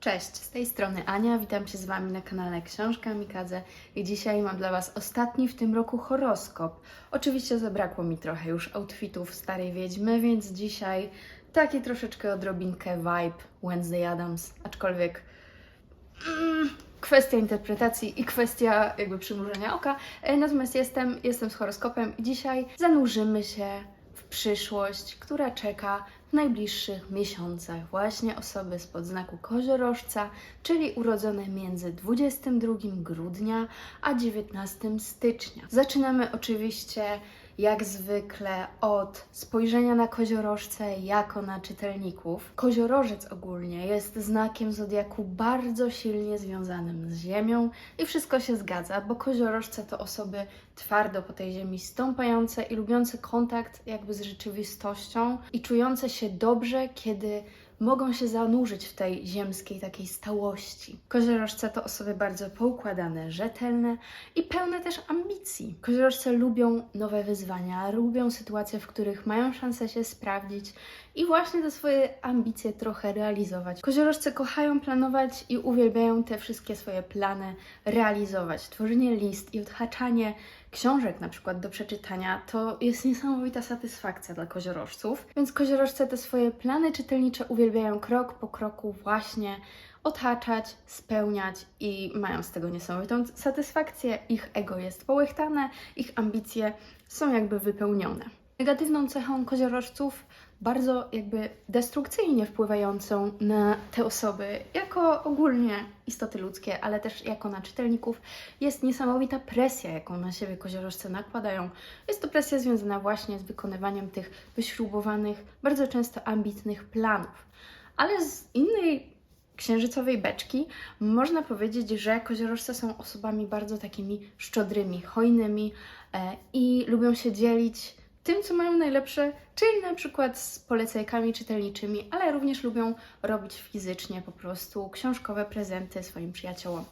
Cześć, z tej strony Ania, witam się z Wami na kanale Książka Mikadze i dzisiaj mam dla Was ostatni w tym roku horoskop. Oczywiście zabrakło mi trochę już outfitów Starej Wiedźmy, więc dzisiaj taki troszeczkę odrobinkę vibe Wednesday Adams, aczkolwiek mm, kwestia interpretacji i kwestia jakby przymrużenia oka. E, Natomiast jestem, jestem z horoskopem i dzisiaj zanurzymy się w przyszłość, która czeka w najbliższych miesiącach. Właśnie osoby spod znaku koziorożca, czyli urodzone między 22 grudnia a 19 stycznia. Zaczynamy oczywiście jak zwykle od spojrzenia na koziorożce jako na czytelników. Koziorożec ogólnie jest znakiem zodiaku bardzo silnie związanym z Ziemią i wszystko się zgadza, bo koziorożce to osoby twardo po tej ziemi stąpające i lubiące kontakt jakby z rzeczywistością i czujące się dobrze, kiedy mogą się zanurzyć w tej ziemskiej takiej stałości. Koziorożce to osoby bardzo poukładane, rzetelne i pełne też ambicji. Koziorożce lubią nowe wyzwania, lubią sytuacje, w których mają szansę się sprawdzić i właśnie te swoje ambicje trochę realizować. Koziorożce kochają planować i uwielbiają te wszystkie swoje plany realizować. Tworzenie list i odhaczanie książek na przykład do przeczytania to jest niesamowita satysfakcja dla koziorożców. Więc koziorożce te swoje plany czytelnicze uwielbiają krok po kroku właśnie odhaczać, spełniać i mają z tego niesamowitą satysfakcję. Ich ego jest połechtane, ich ambicje są jakby wypełnione. Negatywną cechą koziorożców bardzo jakby destrukcyjnie wpływającą na te osoby, jako ogólnie istoty ludzkie, ale też jako na czytelników, jest niesamowita presja, jaką na siebie koziorożce nakładają. Jest to presja związana właśnie z wykonywaniem tych wyśrubowanych, bardzo często ambitnych planów. Ale z innej księżycowej beczki można powiedzieć, że koziorożce są osobami bardzo takimi szczodrymi, hojnymi e, i lubią się dzielić tym, co mają najlepsze, czyli na przykład z polecajkami czytelniczymi, ale również lubią robić fizycznie po prostu książkowe prezenty swoim przyjaciołom.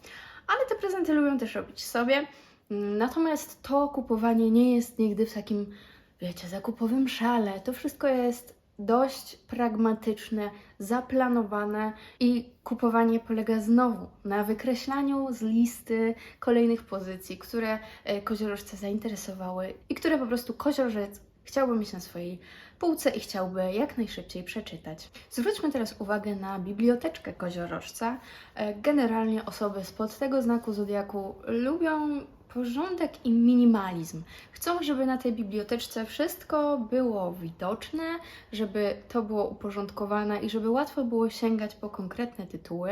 Ale te prezenty lubią też robić sobie. Natomiast to kupowanie nie jest nigdy w takim, wiecie, zakupowym szale. To wszystko jest dość pragmatyczne, zaplanowane i kupowanie polega znowu na wykreślaniu z listy kolejnych pozycji, które e, koziorożce zainteresowały i które po prostu koziorożec chciałby mieć na swojej półce i chciałby jak najszybciej przeczytać. Zwróćmy teraz uwagę na biblioteczkę koziorożca. E, Generalnie osoby spod tego znaku zodiaku lubią porządek i minimalizm. Chcą, żeby na tej biblioteczce wszystko było widoczne, żeby to było uporządkowane i żeby łatwo było sięgać po konkretne tytuły.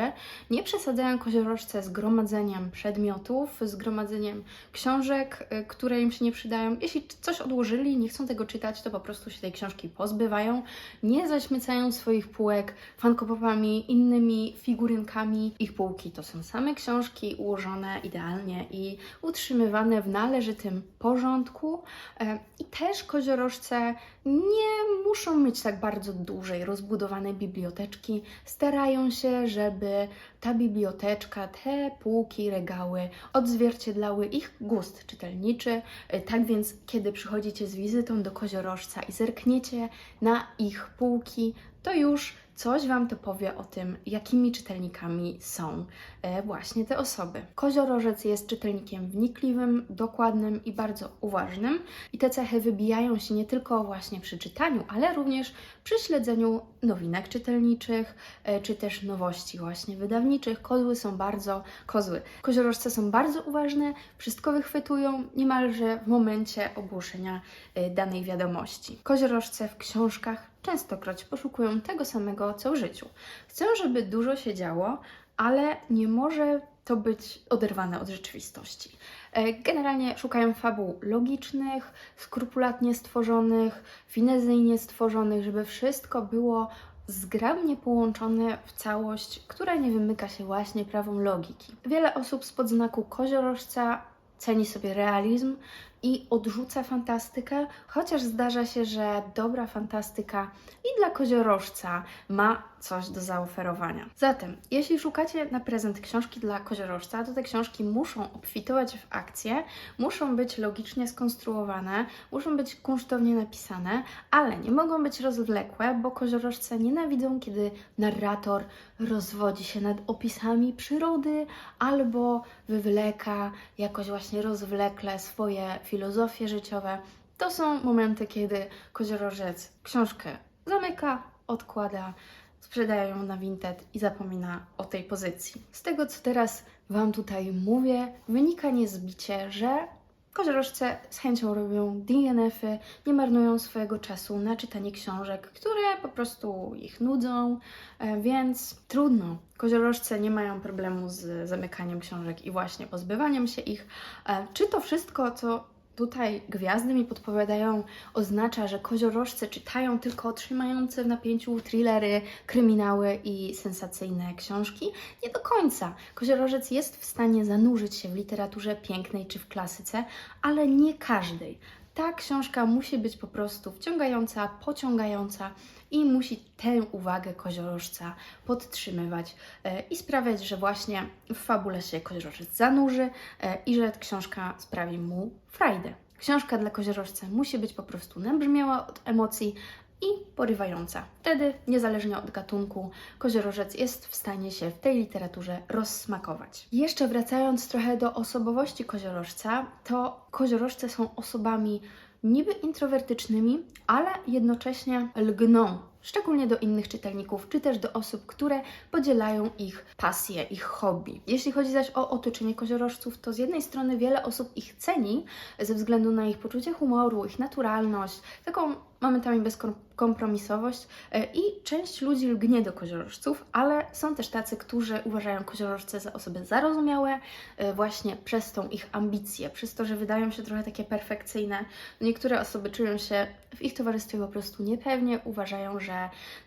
Nie przesadzają koziorożce z gromadzeniem przedmiotów, z gromadzeniem książek, y, które im się nie przydają. Jeśli coś odłożyli, nie chcą tego czytać, to po prostu się tej książki pozbywają. Nie zaśmiecają swoich półek fankopopami, innymi figurynkami. Ich półki to są same książki ułożone idealnie i utrzymywane w należytym porządku. E, I też koziorożce nie muszą mieć tak bardzo dużej, rozbudowanej biblioteczki. Starają się, żeby ta biblioteczka, te półki, regały odzwierciedlały ich gust czytelniczy. E, Tak więc, kiedy przychodzicie z wizytą do koziorożca i zerkniecie na ich półki, to już coś Wam to powie o tym, jakimi czytelnikami są e, właśnie te osoby. Koziorożec jest czytelnikiem wnikliwym, dokładnym i bardzo uważnym i te cechy wybijają się nie tylko właśnie przy czytaniu, ale również przy śledzeniu nowinek czytelniczych, e, czy też nowości właśnie wydawniczych. Kozły są bardzo, kozły, koziorożce są bardzo uważne, wszystko wychwytują niemalże w momencie ogłoszenia e, danej wiadomości. Koziorożce w książkach częstokroć poszukują tego samego, co w życiu. Chcą, żeby dużo się działo, ale nie może to być oderwane od rzeczywistości. E, Generalnie szukają fabuł logicznych, skrupulatnie stworzonych, finezyjnie stworzonych, żeby wszystko było zgrabnie połączone w całość, która nie wymyka się właśnie prawom logiki. Wiele osób spod znaku koziorożca ceni sobie realizm i odrzuca fantastykę, chociaż zdarza się, że dobra fantastyka i dla koziorożca ma coś do zaoferowania. Zatem, jeśli szukacie na prezent książki dla koziorożca, to te książki muszą obfitować w akcję, muszą być logicznie skonstruowane, muszą być kunsztownie napisane, ale nie mogą być rozwlekłe, bo koziorożce nienawidzą, kiedy narrator rozwodzi się nad opisami przyrody albo wywleka jakoś właśnie rozwlekle swoje filozofie życiowe. To są momenty, kiedy koziorożec książkę zamyka, odkłada, sprzedaje ją na Vinted i zapomina o tej pozycji. Z tego, co teraz Wam tutaj mówię, wynika niezbicie, że koziorożce z chęcią robią DNF-y, nie marnują swojego czasu na czytanie książek, które po prostu ich nudzą, e, więc trudno. Koziorożce nie mają problemu z zamykaniem książek i właśnie pozbywaniem się ich. E, Czy to wszystko, co tutaj gwiazdy mi podpowiadają, oznacza, że koziorożce czytają tylko trzymające w napięciu thrillery, kryminały i sensacyjne książki? Nie do końca. Koziorożec jest w stanie zanurzyć się w literaturze pięknej czy w klasyce, ale nie każdej. Ta książka musi być po prostu wciągająca, pociągająca i musi tę uwagę koziorożca podtrzymywać e, i sprawiać, że właśnie w fabule się koziorożec zanurzy e, i że książka sprawi mu frajdę. Książka dla koziorożca musi być po prostu nabrzmiała od emocji i porywająca. Wtedy, niezależnie od gatunku, koziorożec jest w stanie się w tej literaturze rozsmakować. Jeszcze wracając trochę do osobowości koziorożca, to koziorożce są osobami niby introwertycznymi, ale jednocześnie lgną szczególnie do innych czytelników, czy też do osób, które podzielają ich pasje, ich hobby. Jeśli chodzi zaś o otoczenie koziorożców, to z jednej strony wiele osób ich ceni ze względu na ich poczucie humoru, ich naturalność, taką momentami bezkompromisowość e, i część ludzi lgnie do koziorożców, ale są też tacy, którzy uważają koziorożce za osoby zarozumiałe e, właśnie przez tą ich ambicję, przez to, że wydają się trochę takie perfekcyjne. Niektóre osoby czują się w ich towarzystwie po prostu niepewnie, uważają, że,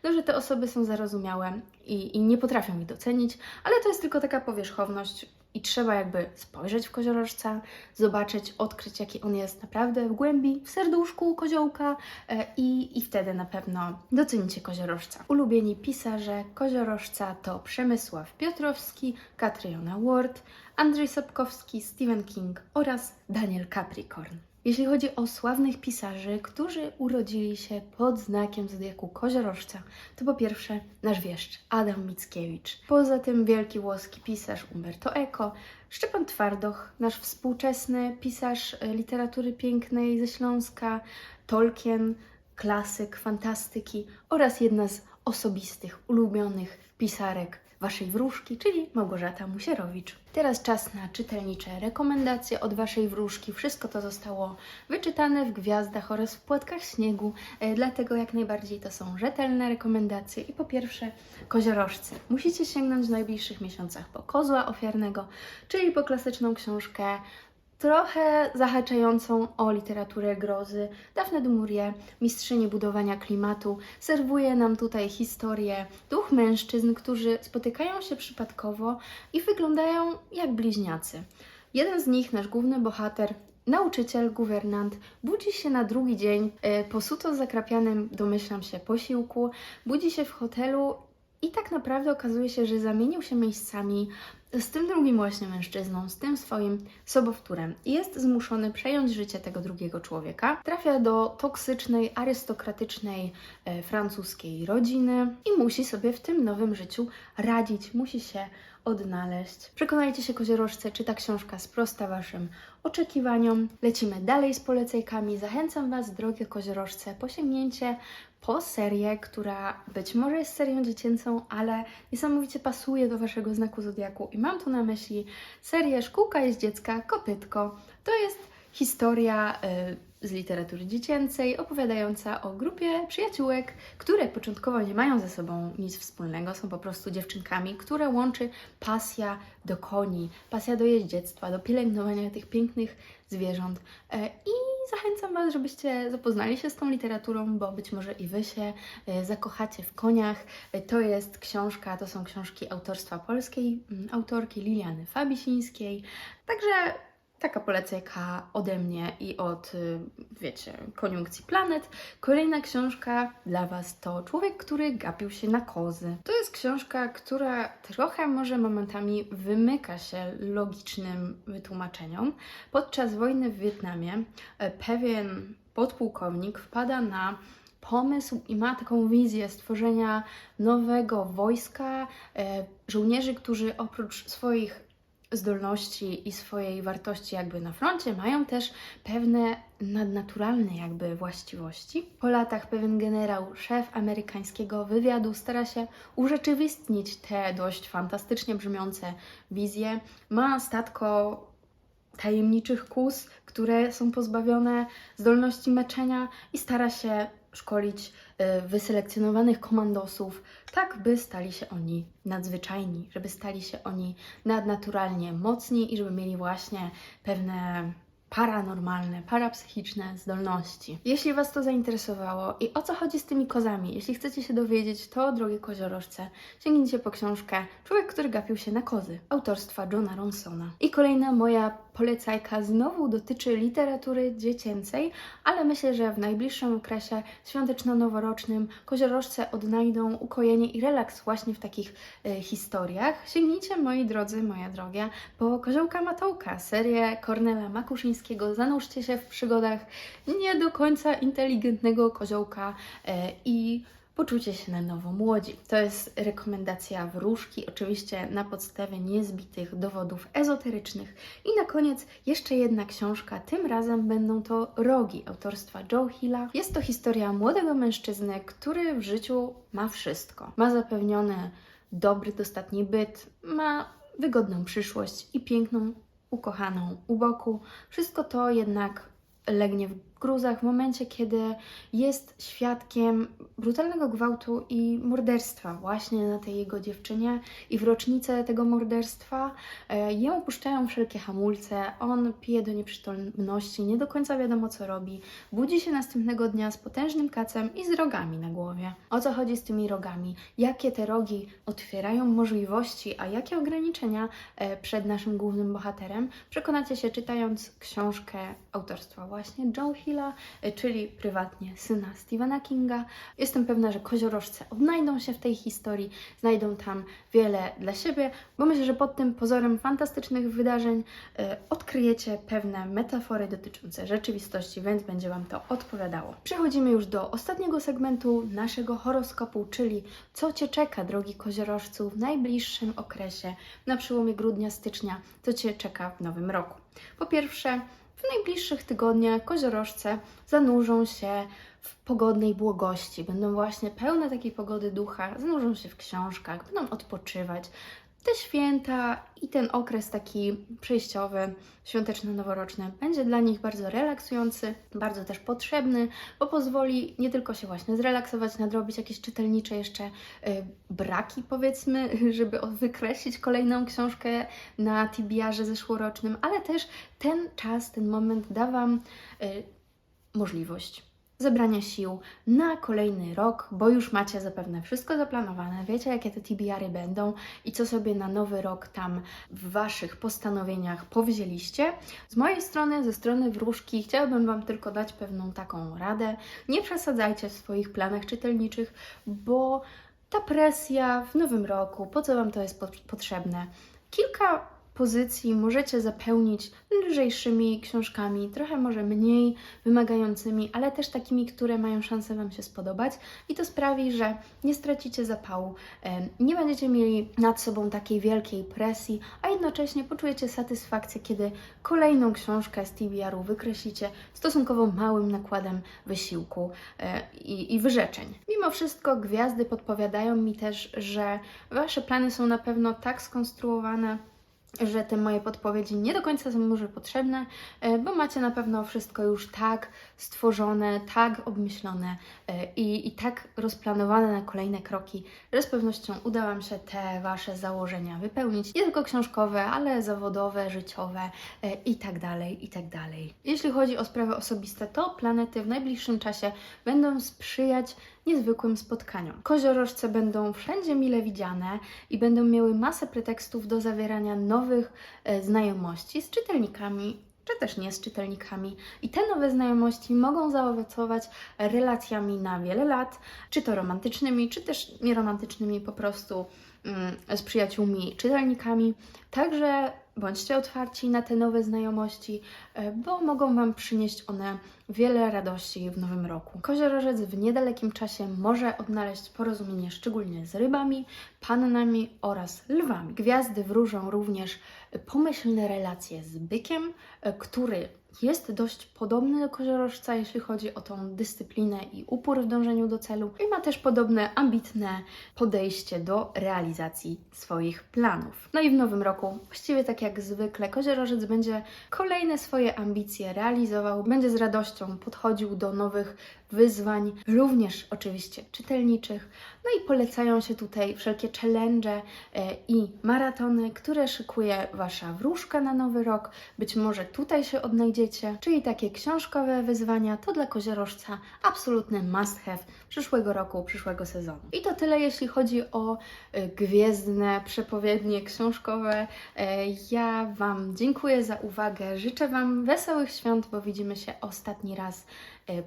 no, że te osoby są zarozumiałe i, i nie potrafią ich docenić, ale to jest tylko taka powierzchowność i trzeba jakby spojrzeć w koziorożca, zobaczyć, odkryć, jaki on jest naprawdę w głębi, w serduszku koziołka e, i, i wtedy na pewno docenicie koziorożca. Ulubieni pisarze koziorożca to Przemysław Piotrowski, Katriona Ward, Andrzej Sapkowski, Stephen King oraz Daniel Capricorn. Jeśli chodzi o sławnych pisarzy, którzy urodzili się pod znakiem zodiaku koziorożca, to po pierwsze nasz wieszcz Adam Mickiewicz. Poza tym wielki włoski pisarz Umberto Eco, Szczepan Twardoch, nasz współczesny pisarz e, literatury pięknej ze Śląska, Tolkien, klasyk fantastyki oraz jedna z osobistych, ulubionych pisarek Waszej wróżki, czyli Małgorzata Musierowicz. Teraz czas na czytelnicze rekomendacje od Waszej wróżki. Wszystko to zostało wyczytane w gwiazdach oraz w płatkach śniegu, e, dlatego jak najbardziej to są rzetelne rekomendacje. I po pierwsze, koziorożcy. Musicie sięgnąć w najbliższych miesiącach po kozła ofiarnego, czyli po klasyczną książkę trochę zahaczającą o literaturę grozy. Daphne du Maurier, mistrzyni budowania klimatu, serwuje nam tutaj historię dwóch mężczyzn, którzy spotykają się przypadkowo i wyglądają jak bliźniacy. Jeden z nich, nasz główny bohater, nauczyciel, guwernant, budzi się na drugi dzień e, po suto zakrapianym, domyślam się, posiłku, budzi się w hotelu i tak naprawdę okazuje się, że zamienił się miejscami z tym drugim właśnie mężczyzną, z tym swoim sobowtórem jest zmuszony przejąć życie tego drugiego człowieka. Trafia do toksycznej, arystokratycznej e, francuskiej rodziny i musi sobie w tym nowym życiu radzić, musi się odnaleźć. Przekonajcie się, koziorożce, czy ta książka sprosta Waszym oczekiwaniom. Lecimy dalej z polecajkami. Zachęcam Was, drogie koziorożce, po sięgnięcie po serię, która być może jest serią dziecięcą, ale niesamowicie pasuje do Waszego znaku zodiaku. I mam tu na myśli serię Szkółka jest dziecka, kopytko. To jest historia y, z literatury dziecięcej, opowiadająca o grupie przyjaciółek, które początkowo nie mają ze sobą nic wspólnego, są po prostu dziewczynkami, które łączy pasja do koni, pasja do jeździectwa, do pielęgnowania tych pięknych zwierząt. E, I zachęcam Was, żebyście zapoznali się z tą literaturą, bo być może i Wy się e, zakochacie w koniach. E, To jest książka, to są książki autorstwa polskiej mm, autorki Liliany Fabisińskiej. Także Taka polecajka ode mnie i od, y, wiecie, koniunkcji planet. Kolejna książka dla Was to Człowiek, który gapił się na kozy. To jest książka, która trochę może momentami wymyka się logicznym wytłumaczeniom. Podczas wojny w Wietnamie e, pewien podpułkownik wpada na pomysł i ma taką wizję stworzenia nowego wojska, e, żołnierzy, którzy oprócz swoich zdolności i swojej wartości jakby na froncie mają też pewne nadnaturalne jakby właściwości. Po latach pewien generał, szef amerykańskiego wywiadu stara się urzeczywistnić te dość fantastycznie brzmiące wizje. Ma statko tajemniczych kus, które są pozbawione zdolności meczenia i stara się szkolić y, wyselekcjonowanych komandosów, tak by stali się oni nadzwyczajni, żeby stali się oni nadnaturalnie mocni i żeby mieli właśnie pewne paranormalne, parapsychiczne zdolności. Jeśli Was to zainteresowało i o co chodzi z tymi kozami, jeśli chcecie się dowiedzieć, to drogie koziorożce, sięgnijcie po książkę Człowiek, który gapił się na kozy, autorstwa Johna Ronsona. I kolejna moja polecajka znowu dotyczy literatury dziecięcej, ale myślę, że w najbliższym okresie świąteczno-noworocznym koziorożce odnajdą ukojenie i relaks właśnie w takich e, historiach. Sięgnijcie, moi drodzy, moje drogie, po Koziołka Matołka, serię Kornela Makuszyńskiego. Zanurzcie się w przygodach nie do końca inteligentnego koziołka e, i poczucie się na nowo młodzi. To jest rekomendacja wróżki, oczywiście na podstawie niezbitych dowodów ezoterycznych. I na koniec jeszcze jedna książka, tym razem będą to Rogi autorstwa Joe Hilla. Jest to historia młodego mężczyzny, który w życiu ma wszystko. Ma zapewniony dobry, dostatni byt, ma wygodną przyszłość i piękną, ukochaną u boku. Wszystko to jednak legnie w gruzach w momencie, kiedy jest świadkiem brutalnego gwałtu i morderstwa właśnie na tej jego dziewczynie i w rocznicę tego morderstwa e, ją puszczają wszelkie hamulce, on pije do nieprzytomności, nie do końca wiadomo co robi, budzi się następnego dnia z potężnym kacem i z rogami na głowie. O co chodzi z tymi rogami? Jakie te rogi otwierają możliwości, a jakie ograniczenia e, przed naszym głównym bohaterem? Przekonacie się czytając książkę autorstwa właśnie Joe Hilla, y, czyli prywatnie syna Stephena Kinga. Jestem pewna, że koziorożce odnajdą się w tej historii, znajdą tam wiele dla siebie, bo myślę, że pod tym pozorem fantastycznych wydarzeń y, odkryjecie pewne metafory dotyczące rzeczywistości, więc będzie Wam to odpowiadało. Przechodzimy już do ostatniego segmentu naszego horoskopu, czyli co Cię czeka, drogi koziorożcu, w najbliższym okresie, na przełomie grudnia-stycznia, co Cię czeka w nowym roku. Po pierwsze, w najbliższych tygodniach koziorożce zanurzą się w pogodnej błogości. Będą właśnie pełne takiej pogody ducha, zanurzą się w książkach, będą odpoczywać. Te święta i ten okres taki przejściowy, świąteczno-noworoczny będzie dla nich bardzo relaksujący, bardzo też potrzebny, bo pozwoli nie tylko się właśnie zrelaksować, nadrobić jakieś czytelnicze jeszcze y, braki, powiedzmy, żeby wykreślić kolejną książkę na TBR-ze zeszłorocznym, ale też ten czas, ten moment da Wam y, możliwość zebrania sił na kolejny rok, bo już macie zapewne wszystko zaplanowane, wiecie jakie te TBR-y będą i co sobie na nowy rok tam w Waszych postanowieniach powzięliście. Z mojej strony, ze strony wróżki, chciałabym Wam tylko dać pewną taką radę. Nie przesadzajcie w swoich planach czytelniczych, bo ta presja w nowym roku, po co Wam to jest potrzebne? Kilka pozycji możecie zapełnić lżejszymi książkami, trochę może mniej wymagającymi, ale też takimi, które mają szansę Wam się spodobać i to sprawi, że nie stracicie zapału, nie będziecie mieli nad sobą takiej wielkiej presji, a jednocześnie poczujecie satysfakcję, kiedy kolejną książkę z TBR-u wykreślicie stosunkowo małym nakładem wysiłku e, i, i wyrzeczeń. Mimo wszystko gwiazdy podpowiadają mi też, że Wasze plany są na pewno tak skonstruowane, że te moje podpowiedzi nie do końca są może potrzebne, e, bo macie na pewno wszystko już tak stworzone, tak obmyślone e, i, i tak rozplanowane na kolejne kroki, że z pewnością uda Wam się te Wasze założenia wypełnić. Nie tylko książkowe, ale zawodowe, życiowe e, i tak dalej, i tak dalej. Jeśli chodzi o sprawy osobiste, to planety w najbliższym czasie będą sprzyjać niezwykłym spotkaniom. Koziorożce będą wszędzie mile widziane i będą miały masę pretekstów do zawierania nowych e, znajomości z czytelnikami czy też nie z czytelnikami. I te nowe znajomości mogą zaowocować relacjami na wiele lat, czy to romantycznymi, czy też nieromantycznymi po prostu mm, z przyjaciółmi, czytelnikami. Także bądźcie otwarci na te nowe znajomości, e, bo mogą Wam przynieść one wiele radości w nowym roku. Koziorożec w niedalekim czasie może odnaleźć porozumienie szczególnie z rybami, pannami oraz lwami. Gwiazdy wróżą również pomyślne relacje z bykiem, e, który jest dość podobny do koziorożca, jeśli chodzi o tą dyscyplinę i upór w dążeniu do celu, i ma też podobne ambitne podejście do realizacji swoich planów. No i w nowym roku, właściwie tak jak zwykle, koziorożec będzie kolejne swoje ambicje realizował, będzie z radością podchodził do nowych wyzwań, również oczywiście czytelniczych. No i polecają się tutaj wszelkie challenge e, i maratony, które szykuje Wasza wróżka na nowy rok. Być może tutaj się odnajdziecie, czyli takie książkowe wyzwania to dla koziorożca absolutny must have przyszłego roku, przyszłego sezonu. I to tyle, jeśli chodzi o e, gwiezdne przepowiednie książkowe. E, Ja Wam dziękuję za uwagę. Życzę Wam wesołych świąt, bo widzimy się ostatni raz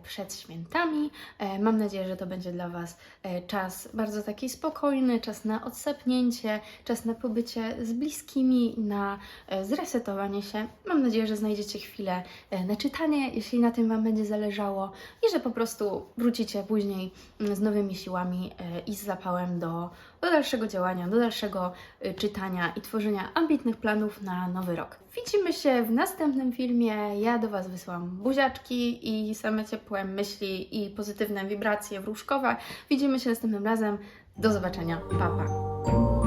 przed świętami. E, Mam nadzieję, że to będzie dla Was e, czas bardzo taki spokojny, czas na odsepnięcie, czas na pobycie z bliskimi, na e, zresetowanie się. Mam nadzieję, że znajdziecie chwilę e, na czytanie, jeśli na tym Wam będzie zależało i że po prostu wrócicie później mm, z nowymi siłami e, i z zapałem do, do dalszego działania, do dalszego e, czytania i tworzenia ambitnych planów na nowy rok. Widzimy się w następnym filmie. Ja do Was wysyłam buziaczki i same ciepłe myśli i pozytywne wibracje wróżkowe. Widzimy się następnym razem. Do zobaczenia. Pa, pa.